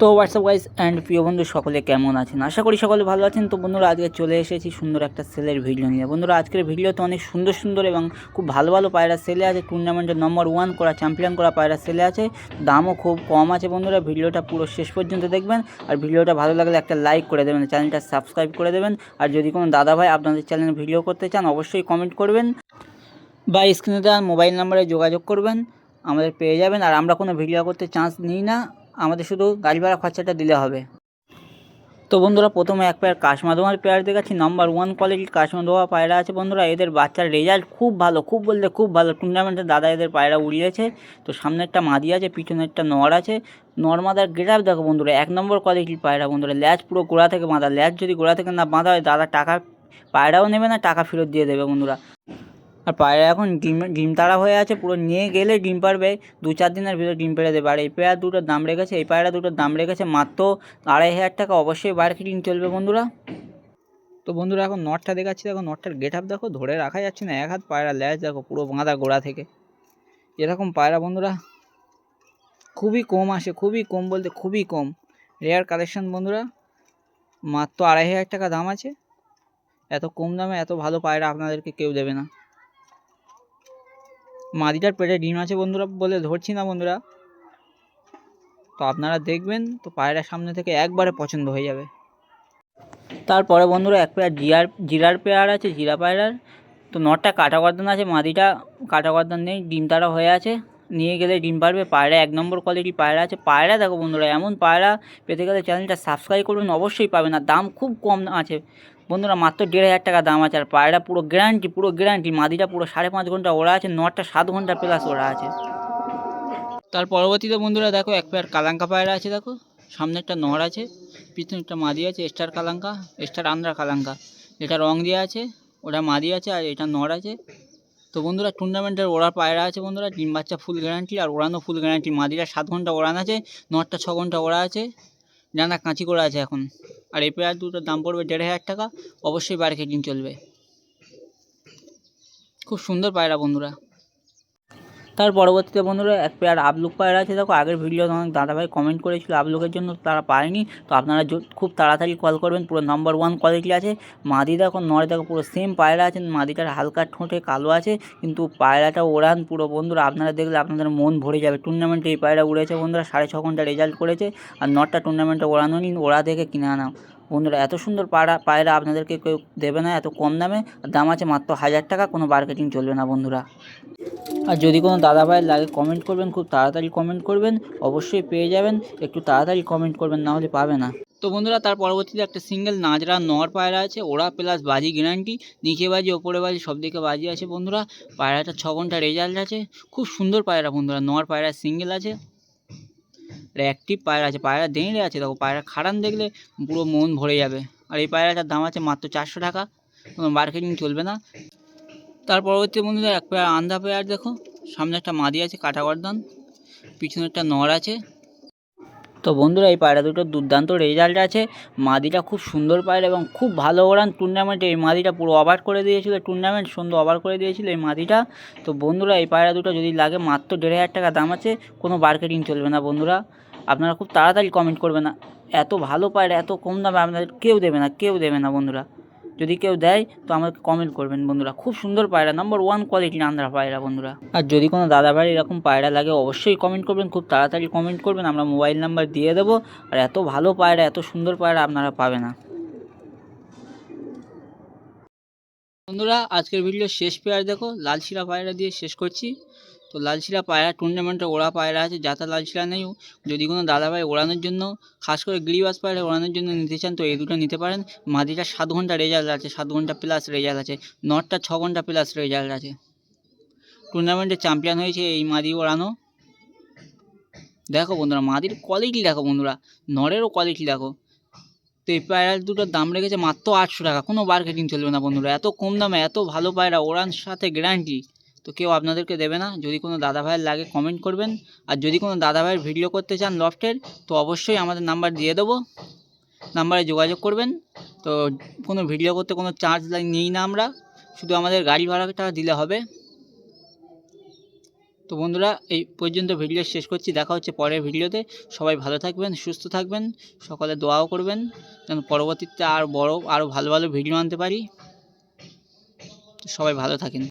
তো WhatsApp guys and প্রিয় বন্ধু, সকলে কেমন আছেন? আশা করি সকলে ভালো আছেন। তো বন্ধুরা, আজকে চলে এসেছি সুন্দর একটা সেলের ভিডিও নিয়ে। বন্ধুরা, আজকের ভিডিওতে অনেক সুন্দর সুন্দর এবং খুব ভালো ভালো পায়রা সেলে আছে। টুর্নামেন্টের নম্বর ওয়ান করা চ্যাম্পিয়ন করা পায়রা সেলে আছে। দামও খুব কম আছে বন্ধুরা। ভিডিওটা পুরো শেষ পর্যন্ত দেখবেন। আর ভিডিওটা ভালো লাগলে একটা লাইক করে দেবেন। চ্যানেলটা সাবস্ক্রাইব করে দেবেন। আর যদি কোনো দাদা ভাই আপনাদের চ্যানেলে ভিডিও করতে চান, অবশ্যই কমেন্ট করবেন। বা স্ক্রিনে দেওয়া মোবাইল নাম্বারে যোগাযোগ করবেন। আমাদের পেয়ে যাবেন। আর আমরা কোনো ভিডিও করতে চান্স নিই না। আমাদের শুধু গাড়ি ভাড়া খরচাটা দিলে হবে। তো বন্ধুরা, প্রথমে এক পেয়ার কাশমাদোয়ার পেয়ার দেখাচ্ছি। নাম্বার ওয়ান কোয়ালিটির কাশমাদোয়া পায়রা আছে বন্ধুরা। এদের বাচ্চার রেজাল্ট খুব ভালো, খুব বলতে খুব ভালো। টুর্নামেন্টে দাদা এদের পায়রা উড়িয়েছে। তো সামনে একটা মাদি আছে, পিছনে একটা নর আছে। নর্মাদার গেটাপ দেখো বন্ধুরা, এক নম্বর কোয়ালিটির পায়রা বন্ধুরা। ল্যাচ পুরো গোড়া থেকে বাঁধা। ল্যাচ যদি গোড়া থেকে না বাঁধা হয়, দাদা টাকা, পায়রাও নেবে না, টাকা ফেরত দিয়ে দেবে বন্ধুরা। আর পায়রা এখন ডিম ডিম তাড়া হয়ে আছে, পুরো নিয়ে গেলে ডিম পারবে দু চার দিনের ভিতরে ডিম পেড়ে দেবে। আর এই পেয়ার দুটোর দাম রেখেছে, এই পায়রা দুটোর দাম রেখেছে মাত্র আড়াই হাজার টাকা। অবশ্যই মার্কেটিং চলবে বন্ধুরা। তো বন্ধুরা, এখন নটটা দেখাচ্ছি। দেখো, নটটার গেট আপ দেখো, ধরে রাখা যাচ্ছে না, এক হাত পায়রা ল্যাচ দেখো, পুরো বাঁধা গোড়া থেকে। এরকম পায়রা বন্ধুরা, খুবই কম আসে, খুবই কম বলতে খুবই কম। রেয়ার কালেকশন বন্ধুরা, মাত্র আড়াই হাজার টাকা দাম আছে। এত কম দামে এত ভালো পায়রা আপনাদেরকে কেউ দেবে না। মাদিটার পেটে ডিম আছে বন্ধুরা বলে ধরছি না বন্ধুরা। তো আপনারা দেখবেন, তো পায়রার সামনে থেকে একবারে পছন্দ হয়ে যাবে। তারপরে বন্ধুরা এক পেয়ার জিরার জিরার পেয়ার আছে, জিরা পায়রার। তো নটটা কাটা গর্দান আছে, মাদিটা কাটা গর্দান নেই, ডিম তারা হয়ে আছে। নিয়ে গেলে ডিম পারবে, পায়রা এক নম্বর কোয়ালিটি পায়রা আছে। পায়রা দেখো বন্ধুরা, এমন পায়রা পেতে গেলে চ্যানেলটা সাবস্ক্রাইব করবেন অবশ্যই পাবেন। আর দাম খুব কম আছে। বন্ধুরা, মাত্র দেড় হাজার টাকা দাম আছে, আর পায়রা পুরো গ্যারান্টি পুরো গ্যারান্টি মাদিটা পুরো সাড়ে পাঁচ ঘণ্টা ওরা আছে, নটা সাত ঘণ্টা প্লাস ওরা আছে। তার পরবর্তীতে বন্ধুরা দেখো, এক পেয়ার কালাঙ্কা পায়রা আছে, দেখো। সামনে একটা নর আছে, পিছনে একটা মাদি আছে স্টার কালাঙ্কা স্টার আন্দ্রা কালাঙ্কা। এটা রং দেওয়া আছে, ওটা মাদি আছে, আর এটা নর আছে। তো বন্ধুরা টুর্নামেন্টের ওড়ার পায়রা আছে বন্ধুরা, ডিম বাচ্চা ফুল গ্যারান্টি আর ওড়ানো ফুল গ্যারান্টি মাদিরা সাত ঘণ্টা ওড়ান আছে নটটা ছ ঘণ্টা ওড়া আছে ডানা কাঁচি করা আছে এখন। আর এই পেয়ার দুটোর দাম পড়বে দেড় হাজার টাকা, অবশ্যই মার্কেটিং চলবে। খুব সুন্দর পায়রা বন্ধুরা। তার পরবর্তীতে বন্ধুরা, এক পেয়ার আবলুক পায়রা আছে, দেখো, আগের ভিডিও অনেক দাদাভাই কমেন্ট করেছিল আবলুকের জন্য, তারা পায়নি। তো আপনারা খুব তাড়াতাড়ি কল করবেন, পুরো নাম্বার ওয়ান কোয়ালিটি আছে। মাদি দেখো নয় দেখো, পুরো সেম পায়রা আছে, মাদিটার হালকা ঠোঁটে কালো আছে, কিন্তু পায়রাটা ওড়ান পুরো, বন্ধুরা, আপনারা দেখলে আপনাদের মন ভরে যাবে। টুর্নামেন্টে এই পায়রা উড়েছে, বন্ধুরা, সাড়ে ছ ঘণ্টা রেজাল্ট করেছে, আর নটটা টুর্নামেন্টে ওড়ানো নিন ওরা দেখে কিনে আনা। বন্ধুরা, এত সুন্দর পায়রা পায়রা আপনাদেরকে কেউ দেবে না, এত কম দামে দাম আছে মাত্র হাজার টাকা, কোনো মার্কেটিং চলবে না, বন্ধুরা। আর যদি কোনো দাদা ভাইয়ের লাগে কমেন্ট করবেন, খুব তাড়াতাড়ি কমেন্ট করবেন, অবশ্যই পেয়ে যাবেন, একটু তাড়াতাড়ি কমেন্ট করবেন, না হলে পাবে না। তো বন্ধুরা, তার পরবর্তীতে একটা সিঙ্গেল নাজরা নর পায়রা আছে, ওরা প্লাস বাজি গ্যারান্টি নিচে বাজি, ওপরে বাজি, সব দিকে বাজি আছে বন্ধুরা। পায়রাটা ছ ঘণ্টা রেজাল্ট আছে, খুব সুন্দর পায়রা বন্ধুরা, নর পায়রা সিঙ্গেল আছে। অ্যাক্টিভ পায়রা আছে, পায়রা দেঁড়ে আছে, দেখো পায়রা খাড়ান দেখলে পুরো মন ভরে যাবে। আর এই পায়রাটার দাম আছে মাত্র চারশো টাকা, কোনো মার্কেটিং চলবে না। তার পরবর্তী বন্ধুদের এক পেয়ার আন্ধা পেয়ার দেখো। সামনে একটা মাদি আছে কাটা গর্দান পিছনে একটা নর আছে। তো বন্ধুরা, এই পায়রা দুটো দুর্দান্ত রেজাল্ট আছে। মাদিটা খুব সুন্দর পায়রা এবং খুব ভালো ওড়ান টুর্নামেন্টে এই মাদিটা পুরো অবাক করে দিয়েছিল। টুর্নামেন্ট সুন্দর অবাক করে দিয়েছিল এই মাদিটা। তো বন্ধুরা, এই পায়রা দুটো যদি লাগে মাত্র দেড় হাজার টাকা দাম আছে, কোনো মার্কেটিং চলবে না বন্ধুরা। আপনারা খুব তাড়াতাড়ি কমেন্ট করবে না। এত ভালো পায়রা এত কম দামে আপনাদের কেউ দেবে না, কেউ দেবে না বন্ধুরা। যদি কেউ দেয়, তো আমাকে কমেন্ট করবেন বন্ধুরা। খুব সুন্দর পায়রা নাম্বার ওয়ান কোয়ালিটির আন্ধ্রা পায়রা বন্ধুরা। আর যদি কোনো দাদা ভাই এরকম পায়রা লাগে, অবশ্যই কমেন্ট করবেন, খুব তাড়াতাড়ি কমেন্ট করবেন, আমরা মোবাইল নাম্বার দিয়ে দেবো। আর এত ভালো পায়রা, এত সুন্দর পায়রা আপনারা পাবে না। বন্ধুরা, আজকের ভিডিও শেষ পেয়ার দেখো, লাল শিরা পায়রা দিয়ে শেষ করছি। তো লালশিলা পায়রা টুর্নামেন্টে ওড়া পায়রা আছে, যাতা লাল শিরা নেই। যদি কোনো দাদাভাই ওড়ানোর জন্য, খাস করে গিরিবাস পায়রা ওড়ানোর জন্য নিতে চান তো এই দুটো নিতে পারেন। মাদিটা সাত ঘণ্টা রেজাল্ট আছে, সাত ঘণ্টা প্লাস রেজাল্ট আছে। নটটা ছ ঘণ্টা প্লাস রেজাল্ট আছে। টুর্নামেন্টে চ্যাম্পিয়ন হয়েছে এই মাদি ওড়ানো। দেখো বন্ধুরা, মাদির কোয়ালিটি দেখো বন্ধুরা, নরেরও কোয়ালিটি দেখো। তো এই পায়রার দুটোর দাম রেখেছে মাত্র আটশো টাকা, কোনো মার্কেটিং চলবে না বন্ধুরা। এত কম দামে এত ভালো পায়রা ওড়ান সাথে গ্যারান্টি তো কেউ আপনাদেরকে দেবে না। যদি কোনো দাদা ভাইয়ের লাগে কমেন্ট করবেন। আর যদি কোনো দাদা ভাইয়ের ভিডিও করতে চান লফটের তো অবশ্যই আমাদের নাম্বার দিয়ে দেবো। নাম্বারে যোগাযোগ করবেন। তো কোনো ভিডিও করতে কোনো চার্জ নিই না আমরা। শুধু আমাদের গাড়ি ভাড়াটা দিলে হবে। তো বন্ধুরা, এই পর্যন্ত ভিডিও শেষ করছি। দেখা হচ্ছে পরের ভিডিওতে সবাই ভালো থাকবেন, সুস্থ থাকবেন। সকলে দোয়াও করবেন। যেন পরবর্তীতে আর বড় আরও ভালো ভালো ভিডিও আনতে পারি। সবাই ভালো থাকেন।